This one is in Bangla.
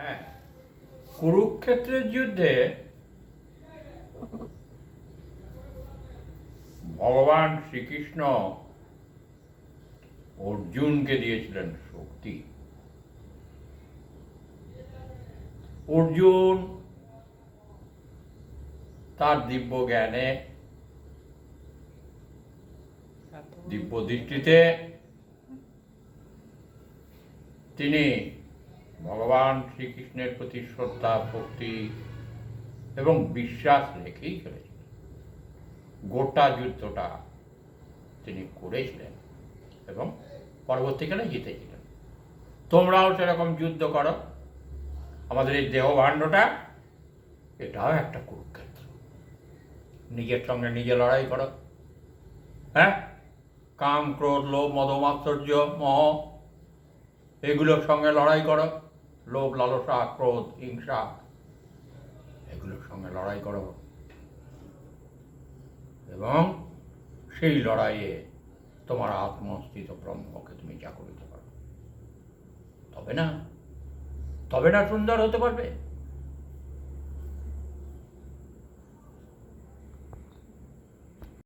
হ্যাঁ। কুরুক্ষেত্রের যুদ্ধে ভগবান শ্রীকৃষ্ণ অর্জুনকে দিয়েছিলেন শক্তি। অর্জুন তার দিব্য জ্ঞানে, দিব্য দৃষ্টিতে তিনি ভগবান শ্রীকৃষ্ণের প্রতি শ্রদ্ধা, ভক্তি এবং বিশ্বাস রেখেই চলেছিলেন গোটা যুদ্ধটা তিনি করেছিলেন এবং পরবর্তীকালে জিতেছিলেন তোমরাও সেরকম যুদ্ধ করো। আমাদের এই দেহ ভাণ্ডটা এটাও একটা কুরুক্ষেত্র। নিজের সঙ্গে নিজে লড়াই করো। হ্যাঁ? কাম, ক্রোধ, লোভ মদমাশ্চর্য মহ, এগুলোর সঙ্গে লড়াই করো। লোভ, লালসা, ক্রোধ, হিংসা, এগুলোর সঙ্গে লড়াই করো। এবং সেই লড়াইয়ে তোমার আত্মস্থিত ব্রহ্মকে তুমি জাগরিত করো। তবে না তবে না সুন্দর হতে পারবে।